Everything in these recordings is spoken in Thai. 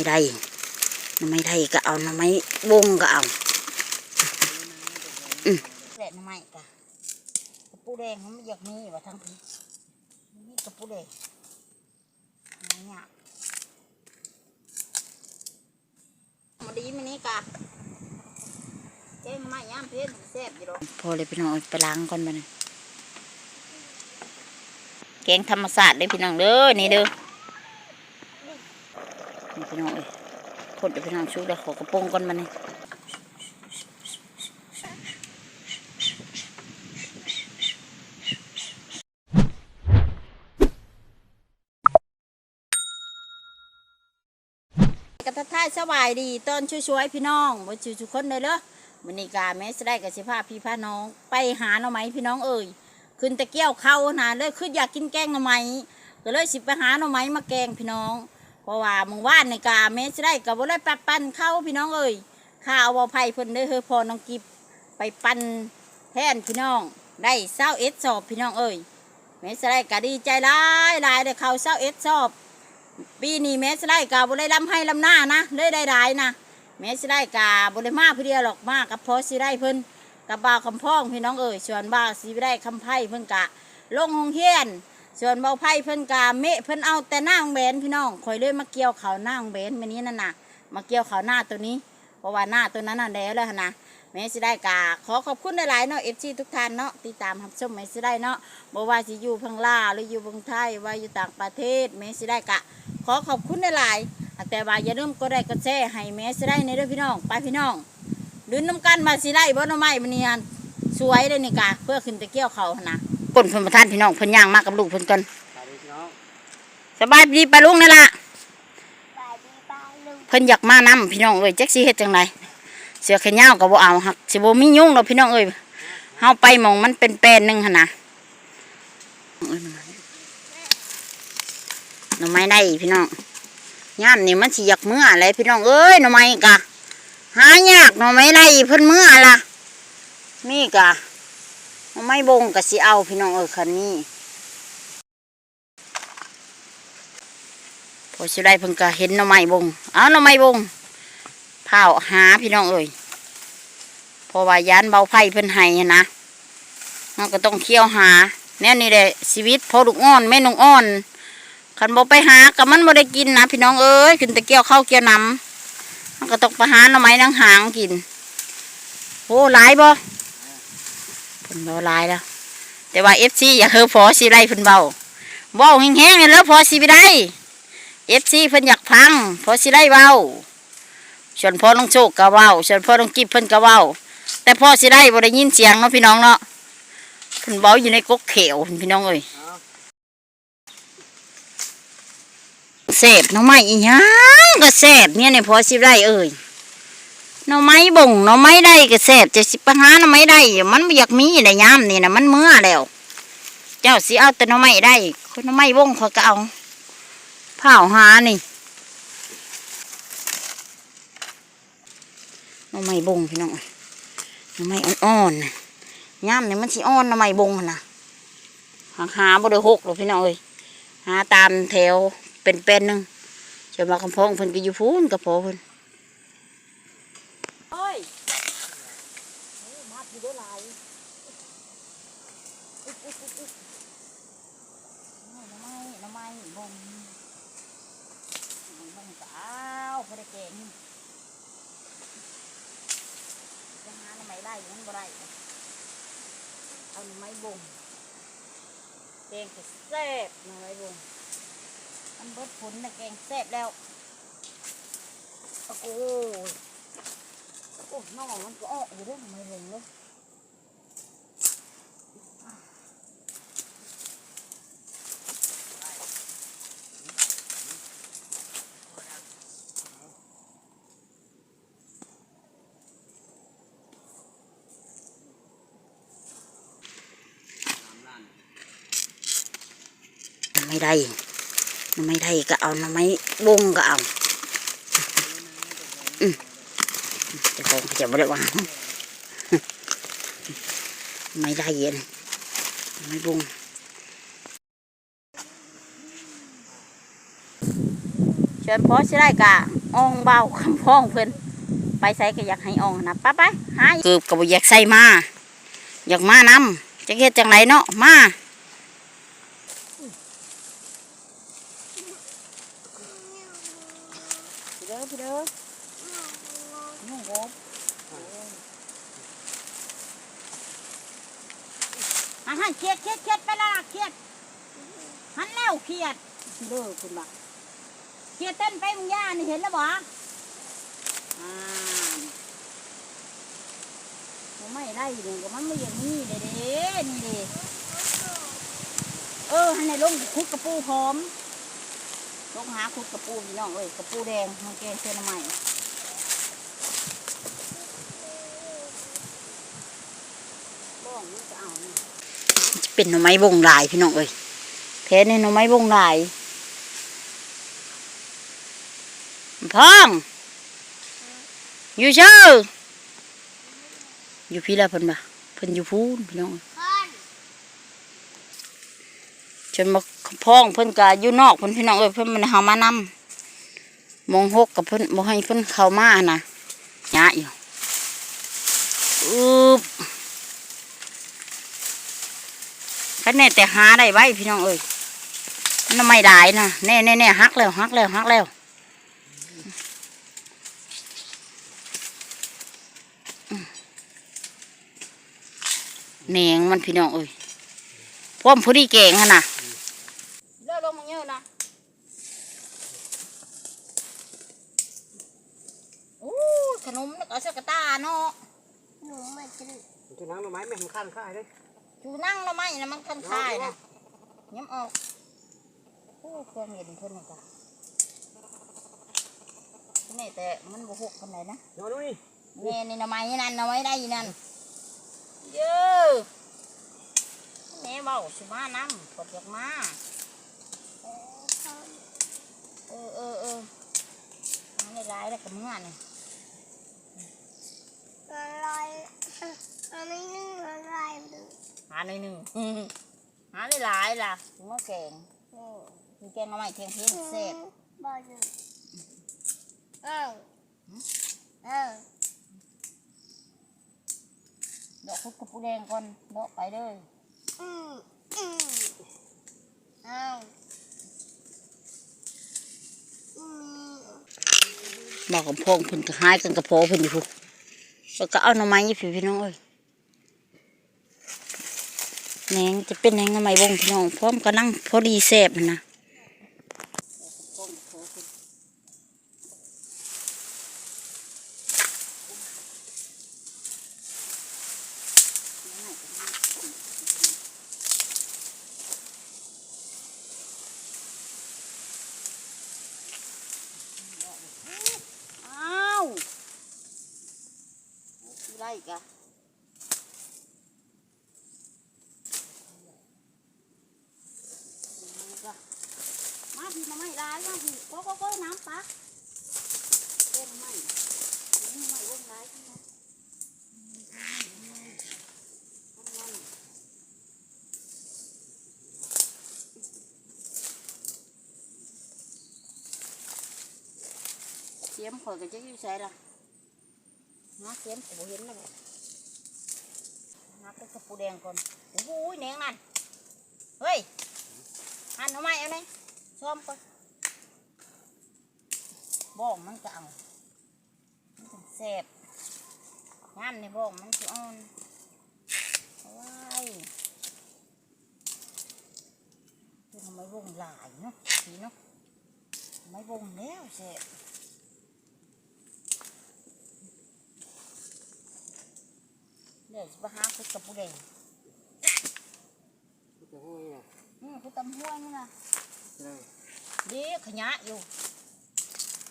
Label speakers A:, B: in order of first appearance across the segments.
A: ไม่ได้น้ำไม่ได้ก็เอาน้ำไม่บงก็เอาอืมแหละน้ำไม่กะกระปูแดงมันไม่อยากมีว่าทั้งพีนี่กระปูแดงอะไรเนี่ยมาดีมันนี้กะเจ๊ไม่ย่ามเพชรแซ่บอยู่หรอพอเลยพี่น้องเอาไปล้างก่อนมาเนี่ยแกงธรรมศาสตร์เลยพี่น้องเด้อนี่เด้อนี่ พี่น้องเอ้ยคนเดี๋ยวพี่น้องชุกเดี๋ยวขอกระโปรงก่อนมาเนี่ยกระทักทายสบายดีต้นช่วยๆพี่น้องบ่ช่วยทุกคนเลยเหรอมันนี้กาแม่จะได้กับสิพาพี่พาน้อง ไปหาหน่อไม้พี่น้องเอ่ยขึ้นตะเกียวเข้านะเลยขึ้นอยากกินแกงหน่อไม้ก็เลยสิไปหาหน่อไม้มาแกงพี่น้อง เพราะว่ามึงว่านในกาเมสได้กับว่ได้ปัดปั้นเข้าพี่น้องเอ้ยข้าเอาบ่ไผ่เพิ่นได้อเฮอพอน้องกิบไปปั้นแทนพี่น้อง ได้เศร้าเอ็ดสอบพี่น้องเอ้ยเมสได้ก็ดีใจหลายหลายได้เข้าเศร้าเอ็ดสอบ ปีนี้เมสได้กับบ่ได้ลำให้ลำหน้านะเลยได้หลายนะเมสได้กับบ่ได้มากพี่เดียวหรอกมากกับพอสิได้เพิ่นกับบ่าวคำพ้องพี่น้องเอ้ยส่วนบ่าวสิได้คำไพ่เพิ่นกะลงหงเฮียน ส่วนเบาไพ่เพิ่นกาเมะเพิ่นเอาแต่หน้าของแบนพี่น้องคอยเลยมาเกี่ยวเขาหน้าของแบนมานี้นั่นน่ะ มาเกี่ยวเขาหน้าตัวนี้ เพราะว่าหน้าตัวนั้นน่ะแล้วแล้วนะแม่สิได้กาขอขอบคุณหลายๆเนาะเอฟซีทุกท่านเนาะติดตามรับชมแม่สิได้เนาะบ่ว่าสิอยู่พังลาหรืออยู่เมืองไทยว่าอยู่ต่างประเทศแม่สิได้กะ ขอขอบคุณหลายๆแต่ว่าอย่าลืมกดไลค์กดแชร์ให้แม่สิได้ในเด้อพี่น้องไปพี่น้องดืนน้ำกันมาสิได้บ่หน้ำไม้มันนี่หั่นสวยเลยนี่กะเพื่อขึ้นไปเกี่ยวเขานะ ก้นเพิ่นประทานพี่น้องเพิ่นย่างมากกับลูกเพิ่นก่อน
B: สวัสดีพี่น้อง
A: สบายดีปะลุงนั่นล่ะเพิ่นอยากมานํพี่น้องเอ้ยจักสิเฮ็ดจังไดเสือแขนยาวก็บ่เอาหักสิบ่มียุ่งดอกพี่น้องเอ้ยเฮาไปหมองมันเป็นแปลนหนึงหั่นน่ะหน่อไม้ได้พี่น้องยามนี่มันสิอยากเมื่ออะไรพี่น้องเอ้ยหน่อไม้กะหายากหน่อไม้ได้เพิ่นเมื่อล่ะนี่กะหน่อ ไม้บงก็สิเอาพี่น้องเอ้ยคันนี้พอสิได้เพิ่งก็เห็นหน่อไม้บงเอาหน่อไม้บงเผาหาพี่น้องเอ่ยพราะว่ายานเบาไผ่เพิ่นให้นะมันก็ต้องเคี่ยวหาแน่นี่แหละชีวิตพอลูกอ่อนแม่นงอ่อนคันบ่ไปหากับมันบ่ได้กินนะพี่น้องเอ้ยขึ้นแต่เกียวข้าวเกี่ยวน้ำมันก็ต้องไปหาหน่อไม้นางหางกินโอ้หลายบ่ พิ่นเบาลายแล้ว แต่ว่าเอฟซีอยากเฮอพอสิได้เพิ่นเบาเว้าแห้งๆแล้วพอสิไปได้เอฟซีเพิ่นอยากพังพอสิได้เว้าส่วนพ่อน้องโชคก็เว้าส่วนพ่อน้องกิบเพิ่นก็เว้าแต่พ่อสิได้บ่ได้ยินเสียงเนาะพี่น้องเนาะเพิ่นเว้าอยู่ในกกเขียวพี่น้องเอ้ยแซ่บหน่อไม้อีหยังก็แซ่บเนี่ยเนี่ยพอสิได้เอ้ย หน่อไม้บ่งหน่อไม้ได้ก็แซ่บจะสิไปหาหน่อไม้ได้ มันบ่อยากมีได้ยามนี่นะมันเมื่อแล้ว เจ้าสิเอาแต่หน่อไม้ได้คนหน่อไม้บ่งเขาก็เอาเผาหานี่หน่อไม้บงพี่น้องหน่อไม้อ่อนๆย่ามนี่มันสิอ่อนหน่อไม้บงนนะหาหาบ่ได้หกหรอกพี่น้องเอ้ยหาตามแถวเป็นเป็นๆหนึงจะมาคำพองเพิ่นก็อยู่พูนกับพอเพิ่นเอ้ยมาอยู่ได้หลายอุ๊ยอุ๊ยอุ๊ยอุ๊ยหน่อไม้หน่อไม้บง มันก็เอาพอได้เก่งจะหาทำไมได้ยังบ่ได้เอาหน่อไม้บ่งแกงก็แซ่บหน่อไม้บ่งมันเบิดผลนะแกงแซ่บแล้วโอ้โหโอ้น้องมันก็ออกอยู่เด้วยหน่อไม้บ่งเลย ไม่ได้ไม่ได้ก็เอาหน่อไม้บงก็เอาอืมเจะของจะไม่ได้วางไม่ได้เย็นไม่บ่งเชิญพอสิได้กะอองเบาคำพ้องเพิ่นไปใส่ก็อยากให้อองนะไป้าไปหาเกือบก็บ่อยากใส่มา อยากมานำจะเฮ็ดจังไรเนาะมาพี่เด้อพี่เด้อ นุ่งโกบอาหารเครียดเครียดเครียดไปและล่ะเครียดหันแล้วเครียดเด้อคุณบ่าเครียดเต้นไปมึงย่านี่เห็นแล้วบ่อ่าไม่ได้เลยก็มันไม่อย่างนี้เด้เด้นี่เด้เออให้ในลงคุดกระปูพร้อมลงหาคุดกระปูพี่น้องเอ้ยกระปูแดงมันแกงเส้นใหม่บ้องนี่จะเอานี่ เป็นหน่อไม้บงลายพี่น้องเอ้ยแท้ในหน่อไม้บงลายพ้องอยู่เชื่ออยู่พี่ละเพิ่นบ่เพิ่นอยู่พูนพี่น้องจนมาพ้องเพิ่นก็อยู่นอกเพิ่นพี่น้องเอ้ยเพิ่นมันเฮามานำมองหกกับเพิ่นบ่ให้เพิ่นเข้ามานะยะอยู่อึบ คันแน่แต่หาได้ไว้พี่น้องเอ้ยมันน่ะไม่ได้นะแน่แน่แน่หักแล้วหักแล้วหักแล้วแหนงมันพี่น้องเอ้ยพร้อมผู้ดีเก่งอะนะเลิกลงมาเยอะนะโอ้ยขนมนึกเอาเสกกระตาเนาะ
B: หนูมาจะ
C: ตัวนังหน่อไม้ไม่ทำข้านค่ายเลย
A: จูนั่งแล้วไหมนะมันคันคายนะย้ำออกโอ้เครื่องเห็นเพิ่นนี่จ้ะนี่แต่มันบุกคนไหนนะ
C: เดี๋ยวดูนี่
A: แม่นี่หน่อไม้นั่นหน่อไม้ได้อีนั่นเยอะแม่เบาสิมาน้ำกดอยากมาเออเออเอออันนี้ร้ายแล้วกับเมื่อนี่
B: ละลายอันนี้นึ่งละลายดู
A: หาหน่อยหนึ่งหาได้หลายล่ะถึงว่าแกงมีแกงหน่อไม้เทียงเทียงเสร็จ
B: บอลเอ้าเอ้า
A: ดอกคุดกับปูแดงก่อนดอกไปเลย
B: อืมอืมเอ้าอืม
A: บอกกับพงเพิ่นก็หายกันกับพอเพิ่นอยู่พุ่นแล้วก็เอาหน่อไม้ยี่พี่น้องเอ้ย แหนงจะเป็นแหนงทำไม้บงพี่น้องพร้อมก็นั่งพอดีแสบนะอ้าวไรกะมาพี่มาไม่ร้ายมาพี่ก็ก็ก็น้ำปักเล่นไม่เล่นไม่วงร้ายทั้งนั้น เสียมข่อยก็จะอยู่ใส่ละนะเสียมโอ้เห็นแล้วนักกระปูแดงก่อนโอ้โหแหนงนั่นเฮ้ยหันเอาไมเอาไหนซ้อมก่อนบ้องมันจะเอามันจะแสบงามในบ้องมันจะอ่อนเอาไว้เป็นทำไมวงหลายเนาะสีเนาะทำไมวงแล้วแสบ ดี๋ยวจะไปหาคุดกับปูแดง
C: จะห้อยนะ
A: อืมคุดตำห้วยนี่นะ
C: เดี๋
A: ยวขยะอยู่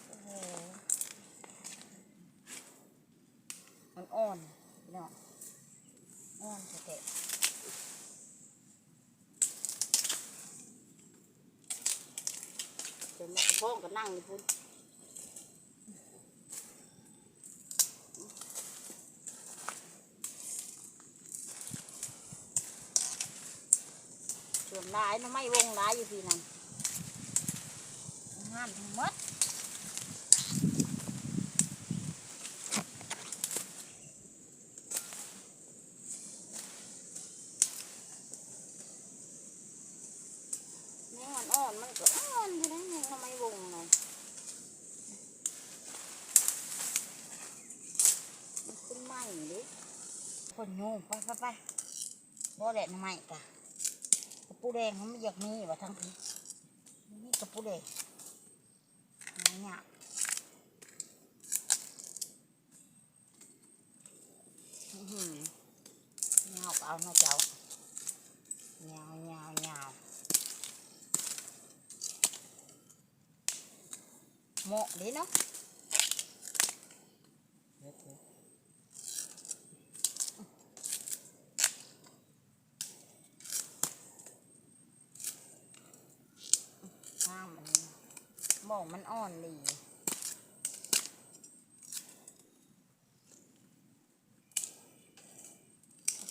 A: โอ้โหมันอ่อนพี่น้องอ่อนแท้ๆเดี๋ยวมาพ้องก็นั่งอยู่พุ่น ลายมันไม่วงหลายอยู่พี่นั่นงานมดเนี่ยนอ่อนมันก็อ่อนอยู่นะน้ำไม่งเลยขึ้นไหมดิคนโย่ไปไปไปบ่แดดนไม่กะ ปูแดงมันไม่อยากมีว่าทั้งพี่นี่กระปูแดงเนี่ยเงาเอาเนาะเจ้าเงาเงาเงาเหมาะดีเนาะ ข้ามมัน มองมันอ่อนดี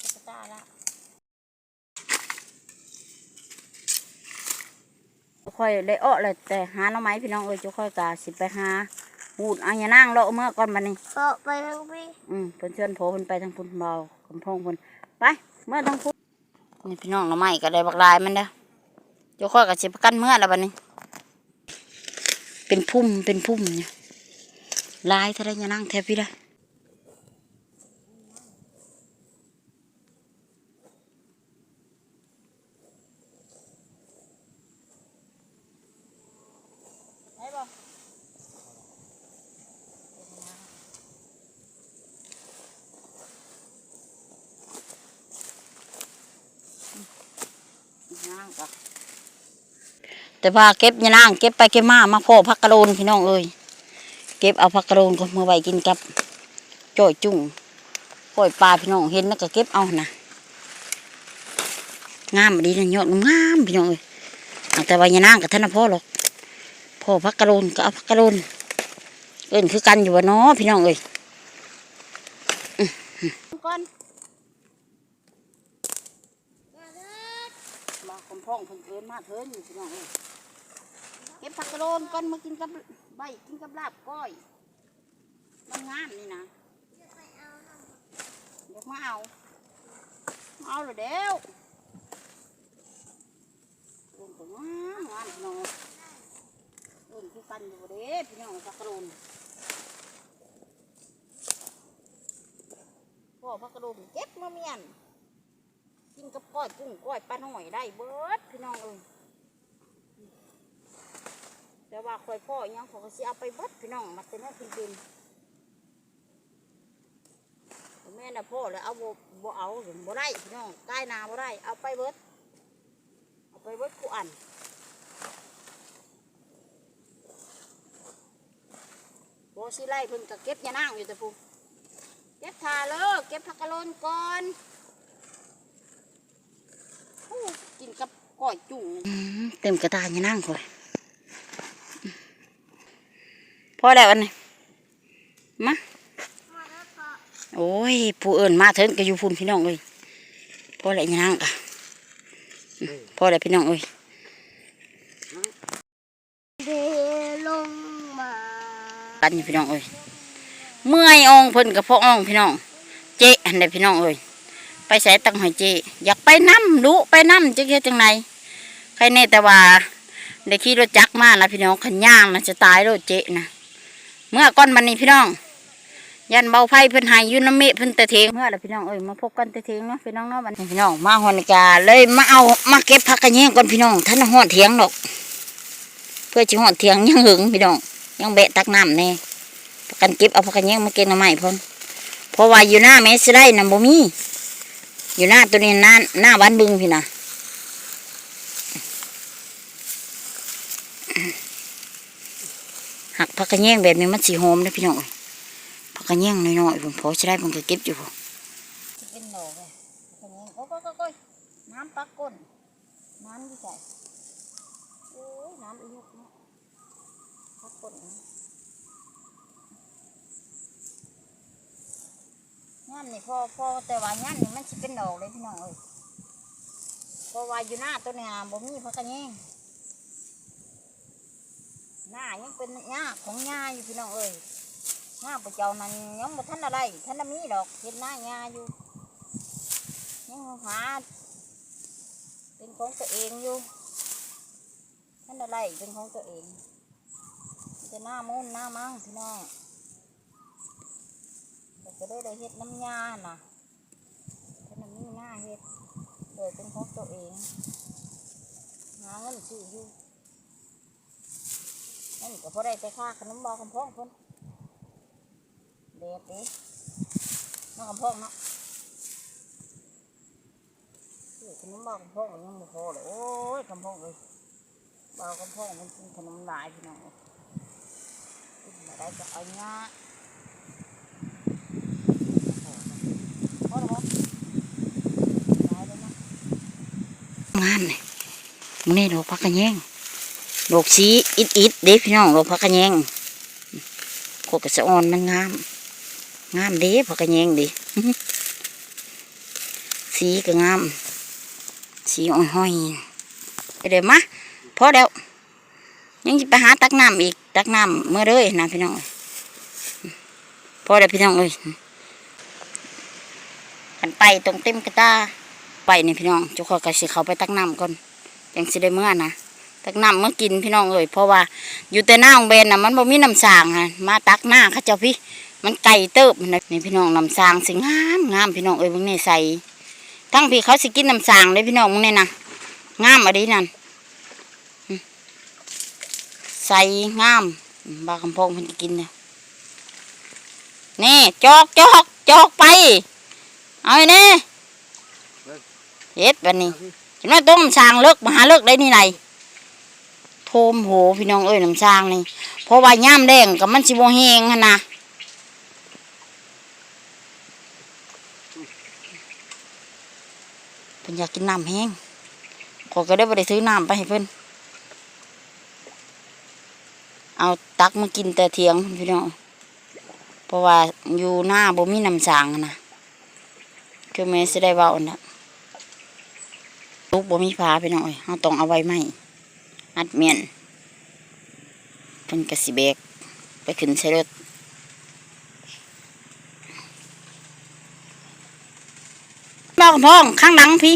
A: ตุ๊กตาละค่อยได้อ้อเลยแต่หาหน่อไม้พี่น้องเอ้ยจะค่อยกาสิไปหาหูดเอาอย่านั่งเลาะเมื่อก่อนบันนี้
B: ก็ไปทั้งพี่
A: อืมเพิ่นชวนโผเพิ่นไปทางพุ่นเบาคำพองเพิ่นไปเมื่อทางพุ่นนี่พี่น้องหน่อไม้ก็ได้บักลายมันเด้อจะค่อยกาสิประกันเมื่อแล้วบัดนี้ เป็นพุ่มเป็นพุ่มเนี่ยลายทะเลยานั่งแทบพี่ได้ แต่ว่าเก็บยานางเก็บไปเก็บมามาพ่อพักกระโดนพี่น้องเอ้ยเก็บเอาพักกระโดนก็มาไว้กินกับจ่อยจุ่งปล่อยปลาพี่น้องเห็นแล้วก็เก็บเอานะงามดีนะยอดงามพี่น้องเอ้ยเอาแต่ว่ายานางกับท่านนะพ่อหรอกพ่อพักกระโดนก็เอาพักกระโดนเอิ้นคือกันอยู่วะเนาะพี่น้องเอ้ยอื้อหือก่อนมาคมพ่องเพิ่นเอิ้นมาเถินอยู่พี่น้องเอ้ย เก็บผักกระโดนก่อนมากินกับใบกินกับลาบก้อยมันงามนี่นะเดี๋ยวมาเอามาเอาเลยเดี๋ยวลงไปงามงามพี่น้องเอิ้นคือกันอยู่เด้พี่น้องผักกระโดนพ่อผักกระโดนเก็บมาเมียนกินกับก้อยกุ้งก้อยปลาหน่อยได้เบิดพี่น้องเอ้ย แต่ว่าคอยพ่ออิหยังขอก็สิเอาไปเบิดพี่น้องมาเป็นให้กินกินแม่น่ะพ่อเลยเอาบ่บ่เอาบ่ได้พี่น้องใกล้นาบ่ได้เอาไปเบิดเอาไปเบิดกูอันบ่สิไล่เพิ่นก็เก็บยานางอยู่แต่ปูเก็บทาเลิกเก็บผักกะโลนก่อนกินกับก้อยจุ่งเต็มกระตายยานางก่อย พอแล้วอันนี้มาโอ้ยผู้เอิญมาเถิงก็อยู่พุ่นพี่น้องเอ้ยพอแล้วยังนั่งกะพอแล้วพี่น้องเอ้ยกันพี่น้องเอ้ยเมื่อยองเพิ่นกับพ่อองพี่น้อง เจ๊อันใดพี่น้องเอ้ยไปใส่ตังหอยเจ อยากไปน้ำรู้ไปน้ำจะเฮ็ดจังไงใครแน่แต่ว่าได้ขี่รถจักรมานะพี่น้องขันย่างนะจะตายรถเจ๊นะ เมื่อก่อนมันนี่พี่น้อง ยันเบาไฟเพิ่นหายยู่น้ำเมฆเพิ่นต่เทงเมื่อไรพี่น้องเอ้ยมาพบกันต่เทงเนาะพี่น้องเนาะบันพี่น้องมาฮอนกาเลยมาเอามาเก็บผักกระแยงก่อนพี่น้องท่านหอดเถียงดอก เพื่อจะหอดเถียงยังหึงพี่น้องยังแบะตักน้ำแน่ประกันเก็บเอาผักกระแยงมาเก็บหน่อไม้พ่นเพราะว่าอยู่หน้าแม่สิได้นำบ่มีอยู่หน้าตัวนี้หน้าหน้าบ้านบึงพี่นะ หักผักกระแยงแบบนี้มันสีหอมนะพี่น้องผักกระเนียงน้อยๆผมพอจะได้ผมก็เก็บอยู่ผมเป็นหน่อเลยโอ้ยโอ้ยน้ำปักก้นน้ำที่ใส่โอ้ยน้ำอีกนะปักก้นนะย่ำนี่พอพอแต่ว่าย่ำนี่มันจะเป็นดอกเลยพี่น้องเอ้ยพราะว่าอยู่หน้าตัวเนี่ยบ่มีผักกระเนียง หน้ายังเป็นหญ้าของหญ้าอยู่พี่น้องเอ้ยหน้าประเจ้านั้นยังบ่ทันอะไรท่านน่ะมีดอกเห็นหน้างาอยู่ยังหาเป็นของตัวเองอยู่ท่านอะไรเป็นของตัวเองมีแต่หน้ามุ่นหน้ามั่งพี่น้องแต่ก็ได้ได้เฮ็ดน้ำยาน่ะเฮ็ดเปิดเป็นของตัวเองหาเงินซื้ออยู่ นั่นก็พอได้แต่ค่าขนมบอคำพ้องพิ่นเด็ดด้น้องคำพ้องเนาะขนมบอคำพ้องยังไม่พอเลยโอ้ยคำพ้องเลยบอคำพ้องมันกินขนมหลายพี่น้องกินมาได้ก็เอาเงี้ยพอแล้วบ่งานนี่มึงนี่ดอกพักกระแยง ดอกสีอิดอิดเด้พี่น้องดอกพักกระแยงโคกระสะออนมันงาม งามเด้พักกระแยงดิสีก็งาม สีอ้อยๆไปเดี๋ยวมาพอเดี๋ยวยังจะไปหาตักน้ำอีกตักน้ำเมื่อเลยนะพี่น้องพอเดี๋ยวพี่น้องเอ้ยกันไปตรงเต็มกระตาไปนี่พี่น้องจ้าขอยก็สิเขาไปตักน้ำก่อนยังสิได้เมื่อนะ ตักน้ำเมื่อกินพี่น้องเอ้ยเพราะว่าอยู่แต่หน้าของเบนน่ะมันบ่มีน้ำสางฮะมาตักหน้าเขาเจ้าพี่ มันไก่เติบนะนี่พี่น้องน้ำสางสิงามงามพี่น้องเอ้ยมึงนี่ใส่ทั้งพี่เขาสิกินน้ำสางเลยพี่น้องมึงนี่นะงามอะดีนั่นอืมใส่งามบาคำพองเพิ่นจะกินเนี่ยนี่จอกจอกจอกไปเอาไอ้นี่เฮ็ดแบบนี้ฉันว่าต้มน้ำสางเลิกมาหาเลิกได้นี่ไหน โทมโหพี่น้องเอ้ยน้ำสางนี่เพราะว่าย่ามแดงกับมันสิบ่แห้งนะเพิ่นอยากกินน้ำแห้งขอก็ได้บ่ได้ซื้อน้ำไปให้เพิ่นเอาตักมากินแต่เทียงพี่น้องเพราะว่าอยู่หน้าบ่มีน้ำสางนนะคือแม่สิได้ว้าอันนั้นลูกบ่มีพาไปหน่อยเราต้องเอาไว้ไหม อัดเมียนเป็นกระสิเบกไปขึ้นใช้รถบอกพ้องข้างหลังพี่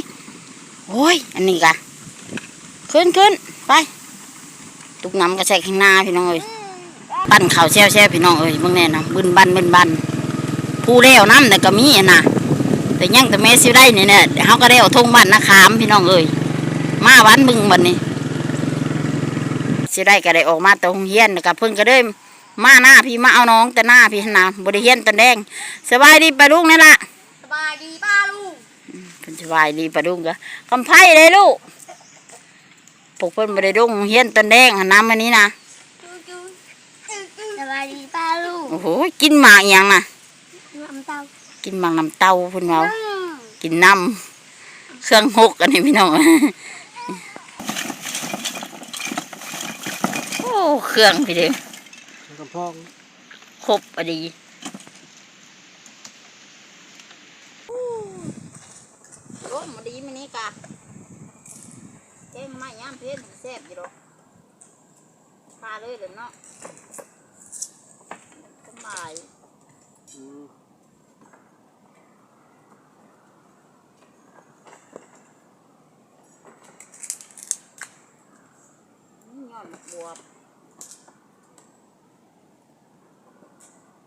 A: โอ้ย อันนี้กะขึ้นขึ้นไปตุกน้ำก็ใส่ข้างหน้าพี่น้องเอ้ยปั้นข่าวแช่แช่พี่น้องเอ้ยเบิ่งแน่นะบึนบันบึนบันผู้เลี้ยวน้ำแต่ก็มีอะนะแต่ยังแต่แม่สิได้เนี่ยเนี่ยเฮาก็ได้เอาทงบ้านนาขามพี่น้องเอ้ยมาวันมึงบัดนี้ สิได้ก็ได้ออกมาแตโรงเฮียนกับเพิ่นก็ได้มาหน้าพี่มาเอาน้องแต่หน้าพี่หั่นนะบ่ได้เฮียนตอนแดงสบายดีปะลุงนี่ล่ะ
B: สบายดีป้าลูก
A: เพิ่นสบายดีปะลุงก็คำไพ่เลยลูกพวกเพิ่นบ่ได้ดงเฮียนตอนแดงหั่นน้ำอันนี้นะ
B: จูจูสบายดีป้าลูก
A: โอ้โหกินหมากอหย่างน่ะ
B: น้ำเต้า
A: กินหมากน้ำเต้าเพิ่นเว้า
B: อืม
A: กินน้ำเครื่องหกอันนี้พี่น้อง โอ้ เครื่องพี่เด้อ
C: มันกำพอง
A: ครบอะดีรถมาดีมันนี่กะเอ็มไม่ย่ามเพชรแซ่บอยู่หรอกพาเลยเลยเนาะสบาย
C: อืม
A: นี่ยอดบวบ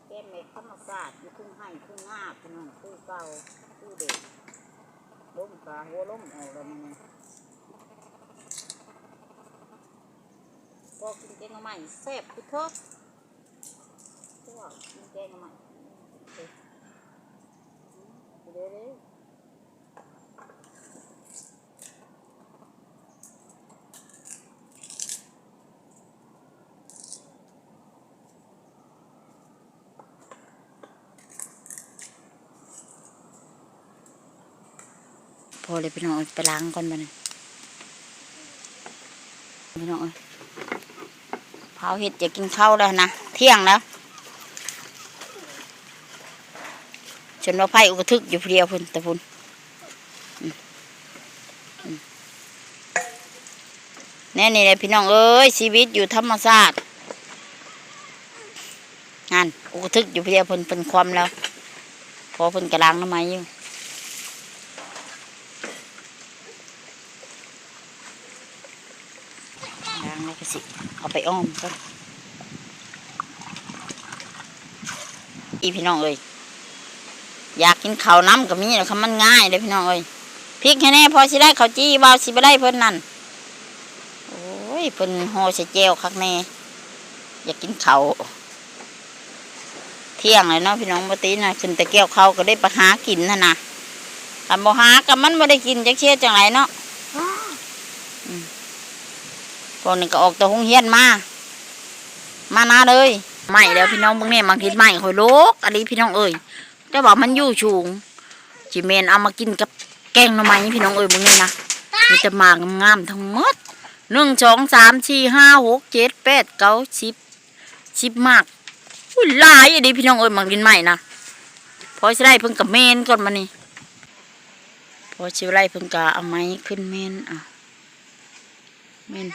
A: แก้มเม็ดธรรมศาสตร์อยู่ครึ่งให้ครึ่งงาบพี่น้องคือเก่าคือเด็กล้มกาหัวล้มเอาแล้วมันพอกินแกงใหม่แซ่บคือเถอะพวกกินแกงใหม่เดี๋ยวเดี๋ยว พอเลยพี่น้องไปล้างก่อนมาเนี่ยพี่น้องเอ้ยเผาเห็ดจะกินข้าวแล้วนะเที่ยงแล้วฉันว่าไผ่อุกทึกอยู่เพียวพุ่นแต่พุ่นแน่นี่เลยพี่น้องเอ้ยชีวิตอยู่ธรรมชาติงานอุกทึกอยู่เพียวพุ่นเป็นความแล้วพอพุ่นกระล้างน้ำไมอยู่ ล้างแล้วก็สิเอา ไปอ้อมก็อีพี่น้องเอ้ยอยากกินข้าวน้ำกับมีแล้วค่ะมันง่ายเลยพี่น้องเอ้ยพริกให้แน่พอสิได้เขาวจี้บ่าวสิบ่ได้เพิ่นนั่นโอ้ยเพิ่นห่อใส่แจวคักแน่อยากกินเขาวเที่ยงเลยเนาะพี่น้องปตินะขึ้นแต่แก้วเขาวก็ได้ไปหากินนะนะกันบ่หากับมันบ่ได้กินจักเชี่ยจังไรเนาะ พวกนี้ก็ออกตัวหงเฮียนมา มานาเลยไม่แล้วพี่น้องพวกนี้มากินไม่คอยโลกอันนี้พี่น้องเอ้ยแต่ว่ามันอยู่สูงจิเมนเอามากินกับแกงหน่อไม้พี่น้องเอ้ยพวกนี้นะมีแต่มากงามทั้งหมดหนึ่งสองสามสี่ห้าหกเจ็ดแปดเก้าสิบสิบมากอุ้ยลายอันนี้พี่น้องเอ้ยมากินใหม่นะพอสิได้เพิ่งกับเมนก่อนมานี่พอสิได้เพิ่งกะเอาไม้ขึ้นเมนอะเมน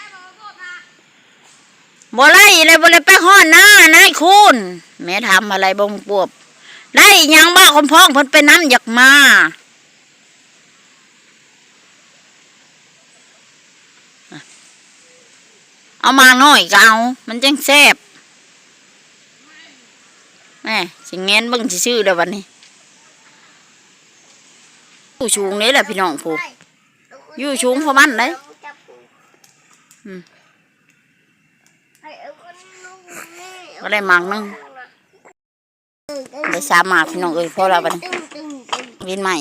A: บ่ไล่เลยบ่เลยไปห้อนหน้านายคุณแม่ทำอะไรบ่งปวบได้อิหยังบ้าคมพ้องเพิ่นไปน้ำอยากมาเอามาหน่อยก็เอา มันจังแซบแม่สิเงี้ยนบิ่งสิชื่อเด้อวันนี้อยู่ชูงนี่แหละพี่น้องผูอยู่สูงพอมันเลยอืม ก็ได้หมากนึงได้สามหมากพี่น้องเอ้ยพอแล้วบัดนี้วินใหม่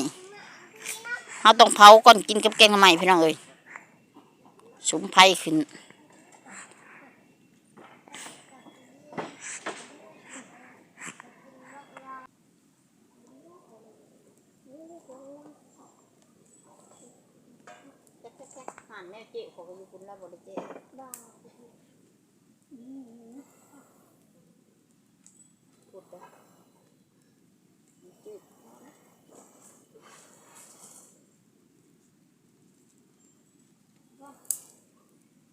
A: เราต้องเผาก่อนกินกับแกงใหม่พี่น้องเอ้ยสุมไผ่ขึ้นหันแม่เจ๊ขาก็อยู่คุณแล้วบริเจ๊ พูดได้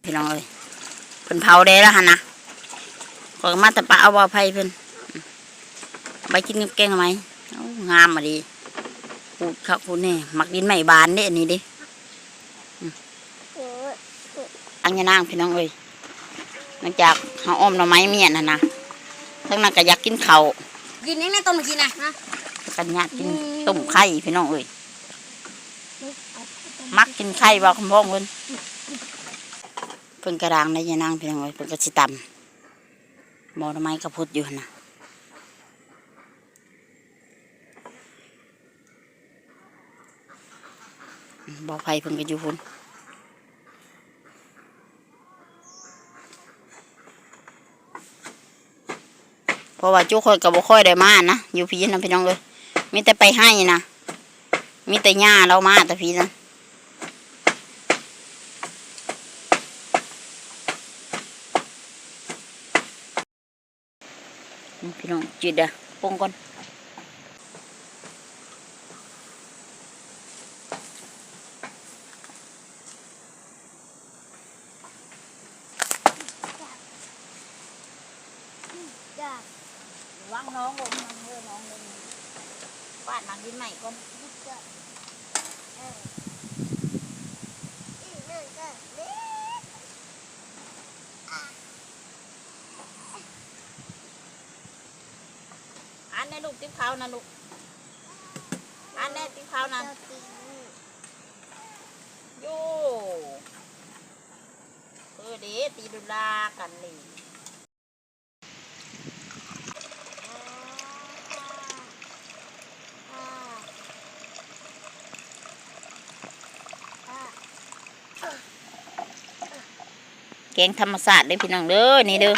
A: พี่น้องเอ้ยเพิ่นเผาได้แล้วฮะนะขอยก็มาแต่ปะเอาบ่อไผ่เพิ่นอืมเอาไปกินกับแกงไหมเอางามมาดีพูดครับพูดแน่มักดินใหม่บานเด้อันนี้เดิ
B: เออ
A: อังยานางพี่น้องเอ้ยหลังจากเขาอ้อมหน่อไม้เมียนน่ะนะ ทั้งนั้นก็อยากกินข้าว
B: กินยังไงต้นเมื่อกี้นะฮะ
A: กันยากกินต้มไข่พี่น้องเอ้ยมักกินไข่บ่คำพ้องเพิ่นเพิ่นกระดางในยานางพี่น้องเอ้ยเพิ่นก็สิตำหมอทำไมกระพุดอยู่หั่นนะบ่อไผ่เพิ่นก็อยู่พุ่น เพราะว่าจุค่อยกับบ่ค่อยได้มานะอยู่พี่นะพี่น้องเลยมีแต่ไปให้นะมีแต่หญ้าเรามาแต่พี่นะพี่น้องจุดเด้อปงก่อน
B: จ้า
A: วางน้องลงน้องเออน้องลง ป้านนางดินใหม่ก่อน
B: อัน
A: นี้ลูกติ๊บขานะลูก อันในติ๊บขานะ
B: เจ้าตี
A: อยู่เออเดี๋ตีดุลากันเลย
B: อ่าอ่า
A: แกงธรรมศาสตร์เด้อพี่น้องเด้อนี่เด้อ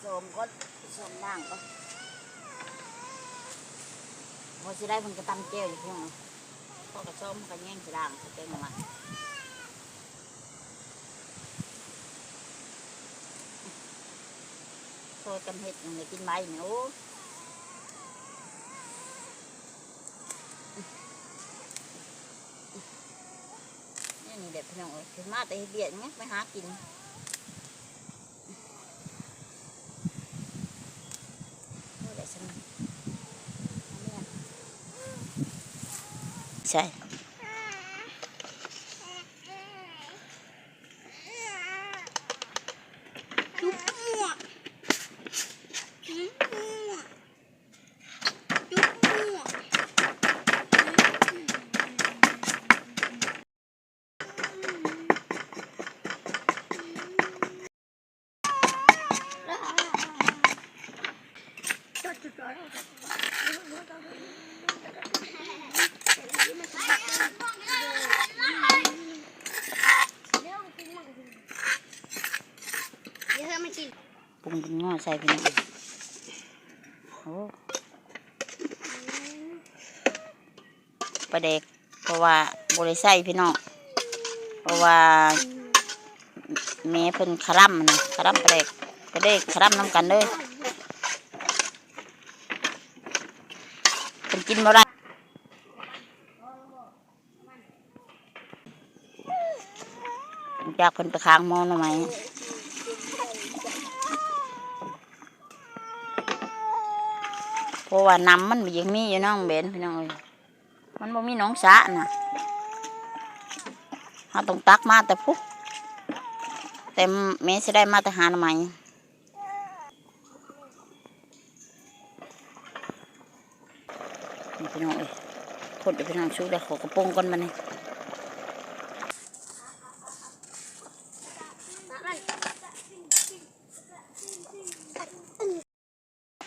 A: โสมก็สมด่างก็พอสิได้เพิ่นก็ตำเจียวอยู่พี่น้องพอกระชอมก็แย่งสิด่างสิแกงมาโซยกันเห็ดอย่างไรกินใบเนี่ยโอ้นี่นี่เด็ด พี่น้องเอ้ยถึงมาแต่เบียดเงี้ยไปหากินใช่
B: จุ๊บมั่วจุ๊บมั่วจุ๊บมั่ว เดี๋ยวเธอมากิน
A: ปรุงเป็นง้อใส่พี่น้องโอ้ปลาเด็กเพราะว่าบริใส่พี่น้องเพราะว่าแม่เพิ่นคาร่ำนะคาร่ำปลาเด็กปลาเด็กคาร่ำน้ำกันเลย เพิ่นกินบ่ได้จากเพิ่นไปค้างมอหน่อไมเพราะว่าน้ำมันยังมีอยู่น้องเบนพี่น้องเอ้ยมันบ่มีน้องสะน่ะเราต้องตักมาแต่พุกแต่แม่สิได้มาแต่หาหน่อไม้นี่พี่น้องเอ้ย ทดเดี๋ยวพี่น้องชุกได้ขอกระโปรงก่อนมานี่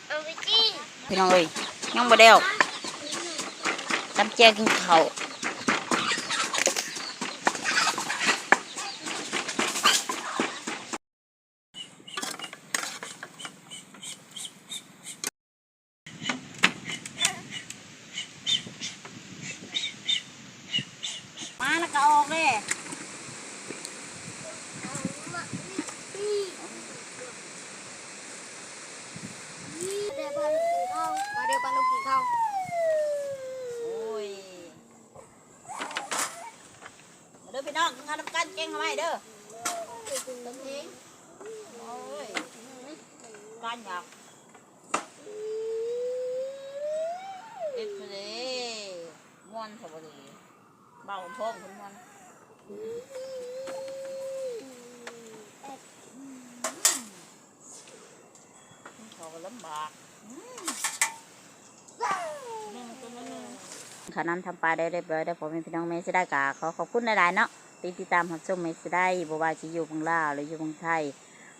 B: เอาไปกิน
A: พี่น้องเอ้ยยังบ่ได้วจำแจวกินข้าวมาแล้วก็ออกเลย
B: เดี๋ยวปลาลูกกินข้าวมาเดี๋ยวปลาลูกกินข้าว
A: โอ้ย มาเด้อพี่น้องกินข้าวน้ำกันเก่งเอาไว้เด้อ
B: ตรงนี้
A: โอ้ยกันอยากเอ็ดคือเลยม่วนสบดีเบาท้องคุณม่วนเขาก็ลำบากขานำทำปลาได้เรียบร้อยได้วผมเป็นพี่น้องเมสได้กาขอขอบคุณหลายๆเนาะที่ ติดตามหับชมเมสได้บ่ว่าจะอยู่เมืองลาวหรืออยู่เมืองไทย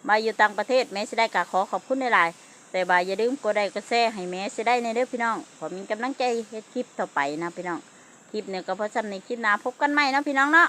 A: มาอยู่ต่างประเทศแม่สิได้กะขอขอบคุณหลายๆแต่บ่าอย่าลืมกดไลค์กดแชร์ให้แม่สิได้ในเด้อพี่น้องผมมีกำลังใจเฮ็ดคลิปต่อไปนะพี่น้องคลิปเนี่ยก็เพราะฉะนั้นในคลิปหน้าพบกันใหม่นะพี่น้องเนาะ